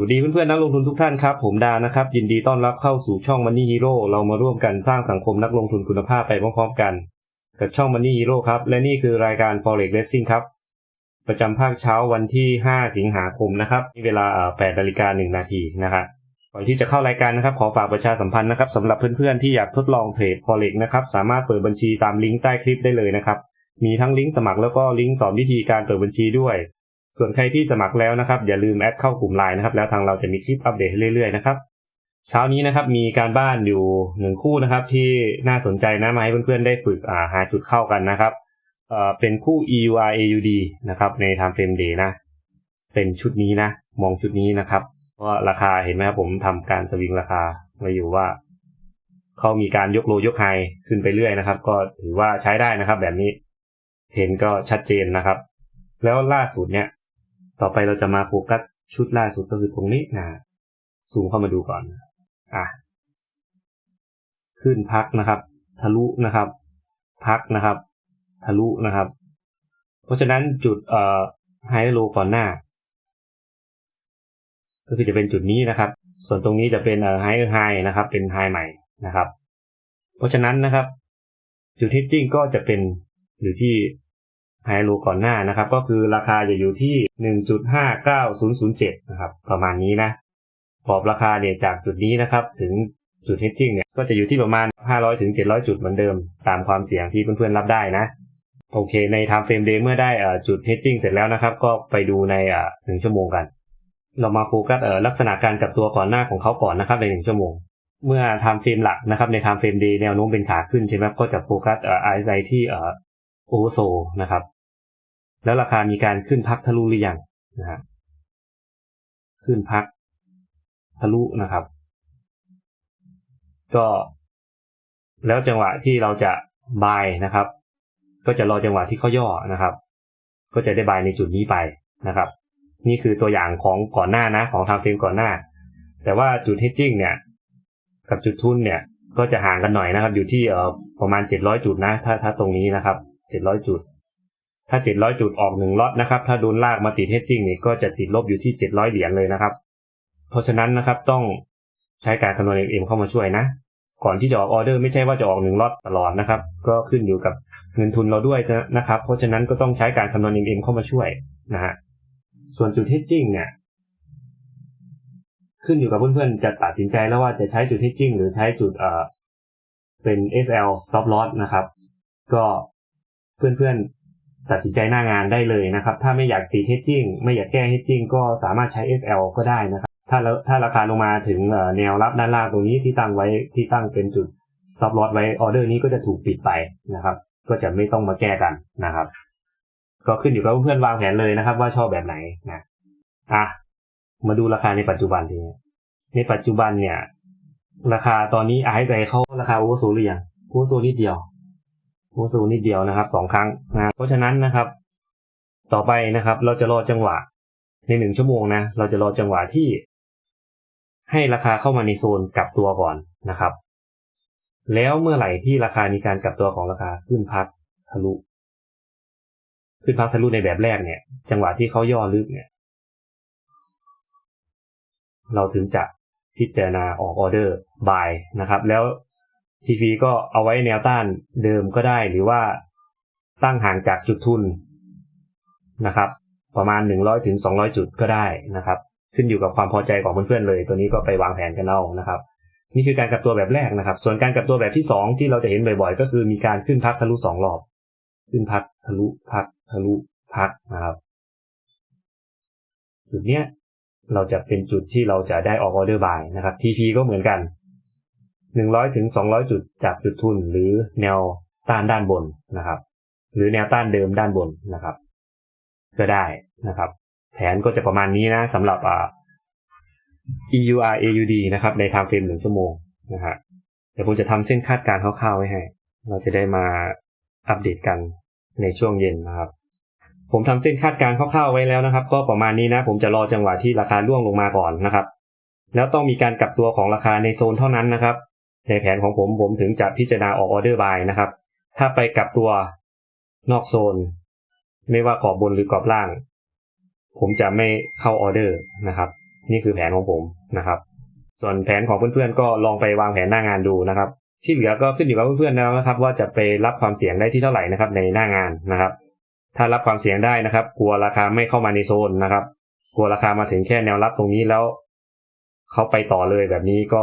สวัสดีเพื่อนๆนักลงทุนทุกท่านครับ ผมดานะครับ ยินดีต้อนรับเข้าสู่ช่อง Money Hero เรามาร่วมกันสร้างสังคมนักลงทุนคุณภาพไปพร้อมๆกัน กับช่อง Money Hero ครับ และนี่คือรายการ Forex Racing ครับ ประจำภาคเช้าวันที่ 5 สิงหาคมนะครับเวลา8นาฬิกา1นาทีนะครับก่อนที่จะเข้ารายการนะครับ ขอฝากประชาสัมพันธ์นะครับสำหรับเพื่อนๆที่อยากทดลองเทรด Forex นะครับสามารถเปิดบัญชีตามลิงก์ใต้คลิปได้เลยนะครับมีทั้งลิงก์สมัครแล้วก็ลิงก์สอนวิธีการเปิดบัญชีด้วย ส่วนใครที่สมัครแล้วนะครับ อย่าลืมแอดเข้ากลุ่มไลน์นะครับ แล้วทางเราจะมีคลิปอัปเดตให้เรื่อยๆนะครับเช้านี้นะครับมีการบ้านอยู่หนึ่งคู่นะครับ ที่น่าสนใจนะมาให้เพื่อนๆได้ฝึกาหาจุดเข้ากันนะครับเอ่อเป็นคู่ EUR AUD นะครับ ใน time frame day นะ เป็นชุดนี้นะ มองชุดนี้นะครับเพราะว่าราคาเห็นไหมครับผมทำการสวิงราคาไว้อยู่ว่าเขามีการยกโลยกไฮขึ้นไปเรื่อยนะครับ ก็ถือว่าใช้ได้นะครับ แบบนี้เห็นก็ชัดเจนนะครับ แล้วล่าสุดเนี่ย ต่อไปเราจะมาโฟกัสชุดล่าสุดก็คือตรงนี้นะซูมเข้ามาดูก่อน อะ ขึ้นพักนะครับ ทะลุนะครับ พักนะครับ ทะลุนะครับ เพราะฉะนั้นจุดเอ่อไฮโลก่อนหน้า ก็คือจะเป็นจุดนี้นะครับ ส่วนตรงนี้จะเป็นเอ่อไฮไฮนะครับ เป็นไฮใหม่นะครับ เพราะฉะนั้นนะครับ จุดที่จริงก็จะเป็นอยู่ที่ ไฮโลก่อนหน้านะครับ ก็คือราคาจะอยู่ที่ 1.59007 นะครับ ประมาณนี้นะขอบราคาเนี่ยจากจุดนี้นะครับ ถึงจุดเฮดจิ้งเนี่ยก็จะอยู่ที่ประมาณ 500ถึง700 จุดเหมือนเดิม ตามความเสี่ยงที่เพื่อนๆรับได้นะ โอเค ใน time frame day เมื่อได้จุด hedging เสร็จแล้วนะครับ ก็ไปดูในหนึ่งชั่วโมงกัน เรามาโฟกัสลักษณะการกลับตัวก่อนหน้าของเขาก่อนนะครับในหนึ่งชั่วโมง เมื่อ time frame หลักนะครับใน time frame day แนวโน้มเป็นขาขึ้นใช่ไหมก็จะโฟกัส RSI ที่ overso นะครับ แล้วราคามีการขึ้นพักทะลุหรือยังนะฮะขึ้นพักทะลุนะครับ ก็ แล้วจังหวะที่เราจะบายนะครับ ก็จะรอจังหวะที่เขาย่อนะครับ ก็จะได้บายในจุดนี้ไปนะครับ นี่คือตัวอย่างของก่อนหน้านะ ของทำเฟรมก่อนหน้า แต่ว่าจุด hedging เนี่ย กับจุดทุนเนี่ย ก็จะห่างกันหน่อยนะครับ อยู่ที่เอ่อประมาณ 700 จุดนะ ถ้าถ้าตรงนี้นะครับ 700 จุด ถ้า 700 จุดออกหนึ่งล็อตนะครับ ถ้าโดนลากมาติด hedging นี่ก็จะติดลบอยู่ที่ 700 เหรียญเลยนะครับ เพราะฉะนั้นนะครับต้องใช้การคำนวณ MM เข้ามาช่วยนะ ก่อนที่จะออกออเดอร์ไม่ใช่ว่าจะออกหนึ่งล็อตตลอดนะครับ ก็ขึ้นอยู่กับเงินทุนเราด้วยนะครับ เพราะฉะนั้นก็ต้องใช้การคำนวณ MM เข้ามาช่วยนะฮะ ส่วนจุด hedging เนี่ยขึ้นอยู่กับเพื่อนๆจะตัดสินใจแล้วว่าจะใช้จุด hedging หรือใช้จุดเอ่อเป็น SL stop loss นะครับ ก็เพื่อนๆ ตัดสินใจหน้างานได้เลยนะครับ ถ้าไม่อยากติด hedging ไม่อยากแก้ hedging ก็สามารถใช้ SL ก็ได้นะครับ ถ้าถ้าราคาลงมาถึงแนวรับด้านล่างตรงนี้ที่ตั้งไว้ที่ตั้งเป็นจุด stop loss ไว้ออเดอร์นี้ก็จะถูกปิดไปนะครับ ก็จะไม่ต้องมาแก้กันนะครับ ก็ขึ้นอยู่กับเพื่อนวางแผนเลยนะครับ ว่าชอบแบบไหนนะอะมาดูราคาในปัจจุบันทีนี้ในปัจจุบันเนี่ย ราคาตอนนี้ไอซ์ใจเขาราคาโอเวอร์โซหรือยังโอเวอร์โซนิดเดียว โอเวอร์โซนิดเดียวนะครับสองครั้งนะเพราะฉะนั้นนะครับ ต่อไปนะครับ เราจะรอจังหวะในหนึ่งชั่วโมงนะเราจะรอจังหวะที่ ให้ราคาเข้ามาในโซนกลับตัวก่อนนะครับ แล้วเมื่อไหร่ที่ราคามีการกลับตัวของราคาขึ้นพักทะลุ ขึ้นพักทะลุในแบบแรกเนี่ย จังหวะที่เขาย่อลึกเนี่ย เราถึงจะพิจารณาออกออเดอร์บายนะครับ แล้ว ทีฟีก็เอาไว้แนวต้านเดิมก็ได้ หรือว่าตั้งห่างจากจุดทุนนะครับ ประมาณหนึ่งร้อยถึงสองร้อยจุดก็ได้นะครับ ขึ้นอยู่กับความพอใจของเพื่อนๆเลย ตัวนี้ก็ไปวางแผนกันเอานะครับ นี่คือการกลับตัวแบบแรกนะครับ ส่วนการกลับตัวแบบที่สองที่เราจะเห็นบ่อยๆ ก็คือมีการขึ้นพักทะลุสองรอบ ขึ้นพักทะลุพักทะลุพักนะครับจุดเนี้ยเราจะเป็นจุดที่เราจะได้ออกออเดอร์บายนะครับ TP ก็เหมือนกัน หนึ่งร้อยถึงสองร้อยจุดจากจุดทุน หรือแนวต้านด้านบนนะครับ หรือแนวต้านเดิมด้านบนนะครับ ก็ได้นะครับ แผนก็จะประมาณนี้นะสำหรับอ่า EUR AUD นะครับ ใน time frame หนึ่งชั่วโมงนะฮะเดี๋ยวผมจะทำเส้นคาดการณ์คร่าวๆไว้ให้ เราจะได้มาอัปเดตกันในช่วงเย็นนะครับ ผมทำเส้นคาดการณ์คร่าวๆไว้แล้วนะครับ ก็ประมาณนี้นะ ผมจะรอจังหวะที่ราคาล่วงลงมาก่อนนะครับ แล้วต้องมีการกลับตัวของราคาในโซนเท่านั้นนะครับ ในแผนของผมผมถึงจะพิจารณาออกออเดอร์บายนะครับ ถ้าไปกลับตัวนอกโซน ไม่ว่ากรอบบนหรือกรอบล่าง ผมจะไม่เข้าออเดอร์นะครับ นี่คือแผนของผมนะครับ ส่วนแผนของเพื่อนๆก็ลองไปวางแผนหน้างานดูนะครับ ที่เหลือก็ขึ้นอยู่กับเพื่อนๆนะครับ ว่าจะไปรับความเสี่ยงได้ที่เท่าไหร่นะครับ ในหน้างานนะครับ ถ้ารับความเสี่ยงได้นะครับ กลัวราคาไม่เข้ามาในโซนนะครับ กลัวราคามาถึงแค่แนวรับตรงนี้แล้วเขาไปต่อเลยแบบนี้ก็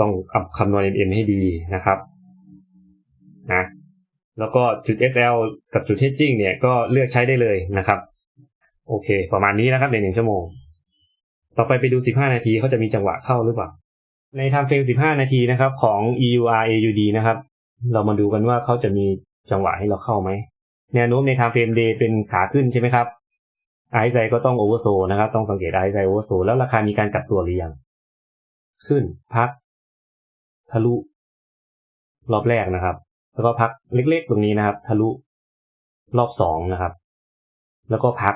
ต้องคำนวณ MM ให้ดีนะครับนะแล้วก็จุด SL กับจุด Hedging เนี่ยก็เลือกใช้ได้เลยนะครับ โอเค ประมาณนี้นะครับในหนึ่งชั่วโมง ต่อไปไปดู 15 นาทีเขาจะมีจังหวะเข้าหรือเปล่า ใน time frame 15 นาทีนะครับของ EUR AUD นะครับ เรามาดูกันว่าเขาจะมีจังหวะให้เราเข้าไหมแนวโน้มใน time frame day เป็นขาขึ้นใช่ไหมครับไอซ์ไซก็ต้องโอเวอร์โซนะครับ ต้องสังเกตไอซ์ไซโอเวอร์โซแล้วราคามีการกลับตัวหรือยัง ขึ้นพัก ทะลุ รอบแรกนะครับ แล้วก็พักเล็กๆตรงนี้นะครับ ทะลุรอบสองนะครับ แล้วก็พัก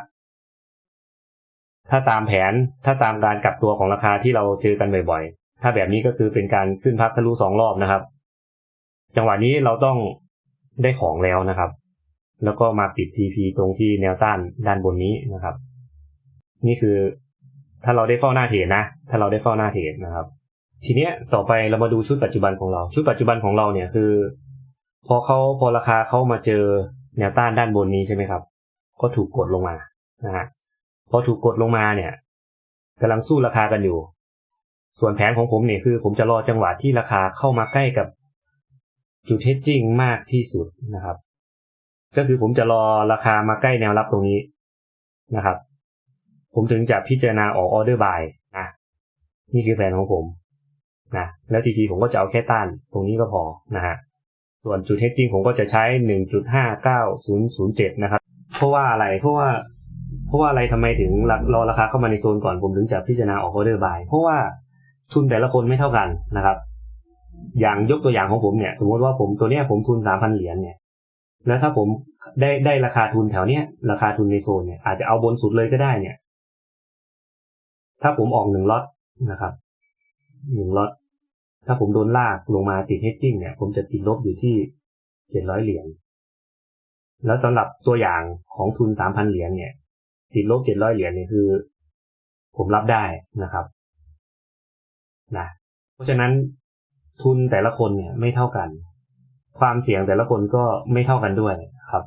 ถ้าตามแผนถ้าตามการกลับตัวของราคาที่เราเจอกันบ่อยๆ ถ้าแบบนี้ก็คือเป็นการขึ้นพักทะลุสองรอบนะครับ จังหวะนี้เราต้องได้ของแล้วนะครับ แล้วก็มาปิด TP ตรงที่แนวต้านด้านบนนี้นะครับ นี่คือถ้าเราได้เฝ้าหน้าเทรดนะ ถ้าเราได้เฝ้าหน้าเทรดนะครับ ทีเนี้ยต่อไปเรามาดูชุดปัจจุบันของเรา ชุดปัจจุบันของเราเนี่ยคือ พอเขาพอราคาเข้ามาเจอแนวต้านด้านบนนี้ใช่ไหมครับ ก็ถูกกดลงมานะฮะพอถูกกดลงมาเนี่ยกำลังสู้ราคากันอยู่ ส่วนแผนของผมเนี่ยคือ ผมจะรอจังหวะที่ราคาเข้ามาใกล้กับจุดเทสจิ้งมากที่สุดนะครับ ก็คือผมจะรอราคามาใกล้แนวรับตรงนี้นะครับ ผมถึงจะพิจารณาออกออเดอร์บายนะนี่คือแผนของผม นะแล้วทีทีผมก็จะเอาแค่ต้านตรงนี้ก็พอนะฮะส่วนจุดเทสจิ้งผมก็จะใช้หนึ่งจุดห้าเก้าศูนย์ศูนย์เจ็ดนะครับ เพราะว่าอะไรเพราะว่าเพราะว่าอะไรทำไมถึงรอราคาเข้ามาในโซนก่อนผมถึงจะพิจารณาออกออเดอร์บายเพราะว่าทุนแต่ละคนไม่เท่ากันนะครับ อย่างยกตัวอย่างของผมเนี่ย สมมติว่าผมตัวเนี้ยผมทุนสามพันเหรียญเนี่ย แล้วถ้าผมได้ได้ราคาทุนแถวเนี้ยราคาทุนในโซนเนี่ยอาจจะเอาบนสุดเลยก็ได้เนี่ย ถ้าผมออกหนึ่งล็อตนะครับ หนึ่งล็อตถ้าผมโดนลากลงมาติดเฮดจิ้งเนี่ย ผมจะติดลบอยู่ที่เจ็ดร้อยเหรียญแล้วสำหรับตัวอย่างของทุนสามพันเหรียญเนี่ย ติดลบเจ็ดร้อยเหรียญเนี่ยคือ ผมรับได้นะครับนะเพราะฉะนั้นทุนแต่ละคนเนี่ยไม่เท่ากัน ความเสี่ยงแต่ละคนก็ไม่เท่ากันด้วยครับ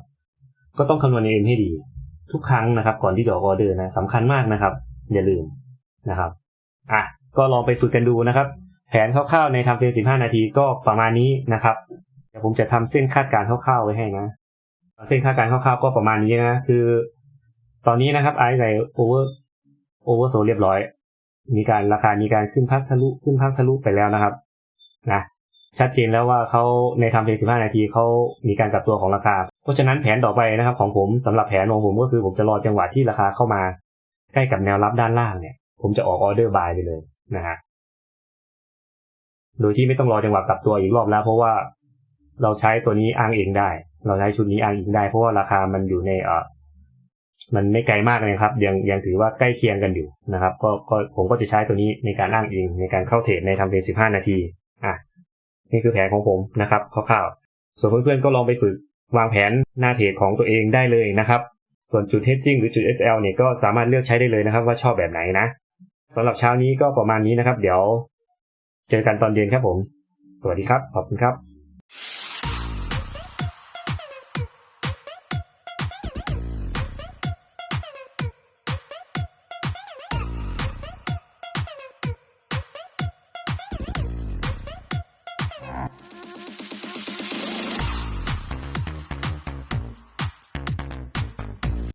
ก็ต้องคำนวณเองให้ดี ทุกครั้งนะครับ ก่อนที่จะออกออเดอร์นะสำคัญมากนะครับ อย่าลืมนะครับ อะ ก็ลองไปฝึกกันดูนะครับ แผนคร่าวๆในทำเพียงสิบห้านาทีก็ประมาณนี้นะครับ เดี๋ยวผมจะทำเส้นคาดการณ์คร่าวๆไว้ให้นะ เส้นคาดการณ์คร่าวๆก็ประมาณนี้นะ คือ ตอนนี้นะครับไอซ์ไซโอเวอร์โอเวอร์โซเรียบร้อย มีการราคามีการขึ้นพักทะลุขึ้นพักทะลุไปแล้วนะครับ นะชัดเจนแล้วว่าเขาในทำเพียง15 นาทีเขามีการกลับตัวของราคา เพราะฉะนั้นแผนต่อไปนะครับ ของผมสำหรับแผนของผมก็คือผมจะรอจังหวะที่ราคาเข้ามา ใกล้กับแนวรับด้านล่างเนี่ย ผมจะออกออเดอร์บายไปเลย นะฮะโดยที่ไม่ต้องรอจังหวะกลับตัวอีกรอบแล้ว เพราะว่าเราใช้ตัวนี้อ้างเองได้ เราใช้ชุดนี้อ้างอิงได้ เพราะว่าราคามันอยู่ในเออมันไม่ไกลมากเลยครับ ยังยังถือว่าใกล้เคียงกันอยู่นะครับ ก็ก็ผมก็จะใช้ตัวนี้ในการอ้างอิงในการเข้าเทรดในทำเพียง15นาทีอะนี่คือแผนของผมนะครับคร่าวๆส่วนเพื่อนๆก็ลองไปฝึกวางแผนหน้าเทรดของตัวเองได้เลยนะครับ ส่วนจุด hedging หรือจุด SL เนี่ยก็สามารถเลือกใช้ได้เลยนะครับ ว่าชอบแบบไหนนะ สำหรับเช้านี้ก็ประมาณนี้นะครับ เดี๋ยวเจอกันตอนเย็นครับผม สวัสดีครับ ขอบคุณครับ